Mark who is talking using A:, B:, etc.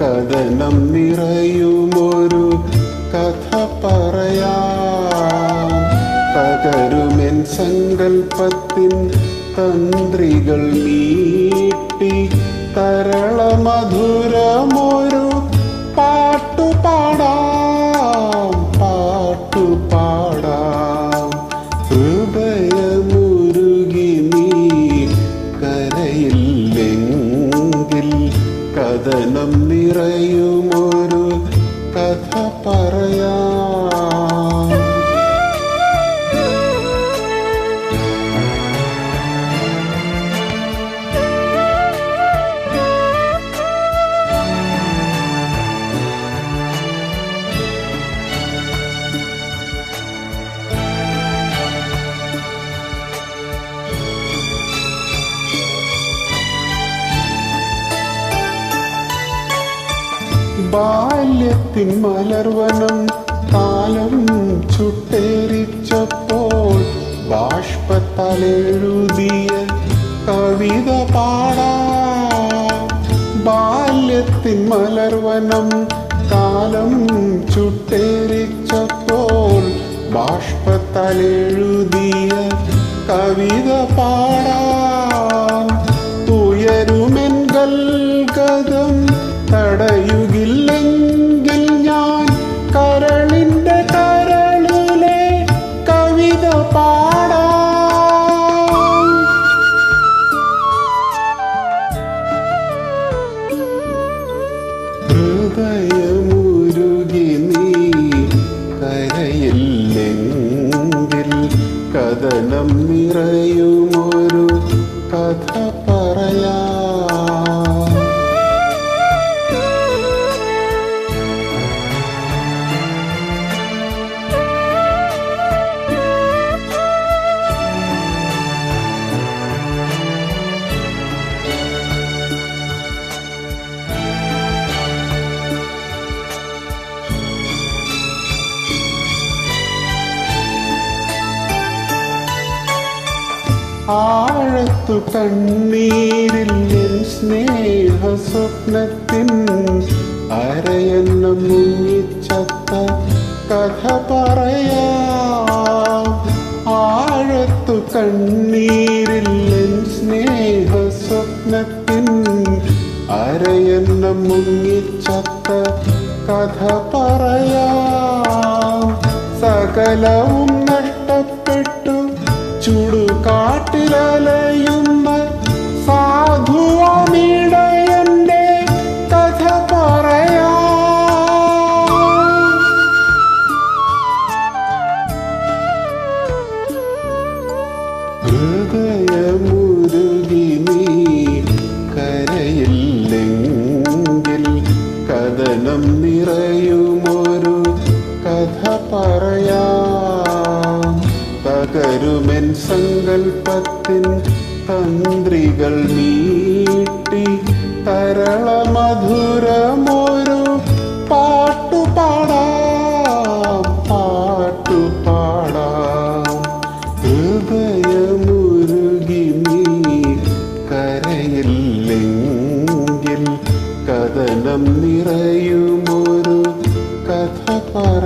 A: കഥനം നിറയുമൊരു കഥ പറയാം. തകരുമെൻ സങ്കൽപ്പത്തിൻ തന്ത്രികൾ നീട്ടി തരളമധുരമൊരു പാട്ടുപാടാം നിറയുമൊരു കഥ പറയാം ബാല്യത്തിൻ മലർവനം കാലം ചുട്ടേറിച്ചപ്പോൾ ബാഷ്പത്തലെഴുതിയ കവിത പാടാ. ബാല്യത്തിൻ മലർവനം കാലം ചുട്ടേറിച്ചപ്പോൾ ബാഷ്പത്തലെഴുതിയ കവിത പാടാം തടയുകില്ലെങ്കിൽ ഞാൻ കരളിന്റെ കരളിലെ കവിത പാടാം. ഹൃദയമുരുകി നീ കരയില്ലെങ്കിൽ കഥനം നിറയുമൊരു കഥ പറയാം. ആഴത്തു കണ്ണീരിൽ സ്നേഹ സ്വപ്നത്തിൻ അരയെന്ന മുങ്ങിച്ചത്ത കഥ പറയാം. ആഴത്തു കണ്ണീരിൽ സ്നേഹ സ്വപ്നത്തിൻ അരയെന്ന മുങ്ങിച്ചത്ത കഥ പറയാം. സകലവും നഷ്ടപ്പെട്ടു. பாட்டு அலையும் തകരുമെൻ സങ്കൽപ്പത്തിൻ തന്ത്രികൾ നീട്ടി തരളമധുരമൊരു പാട്ടുപാടാം പാട്ടുപാടാം. ഹൃദയമുരുകി നീ കരയില്ലെങ്കിൽ കഥനം നിറയുമൊരു കഥ പറ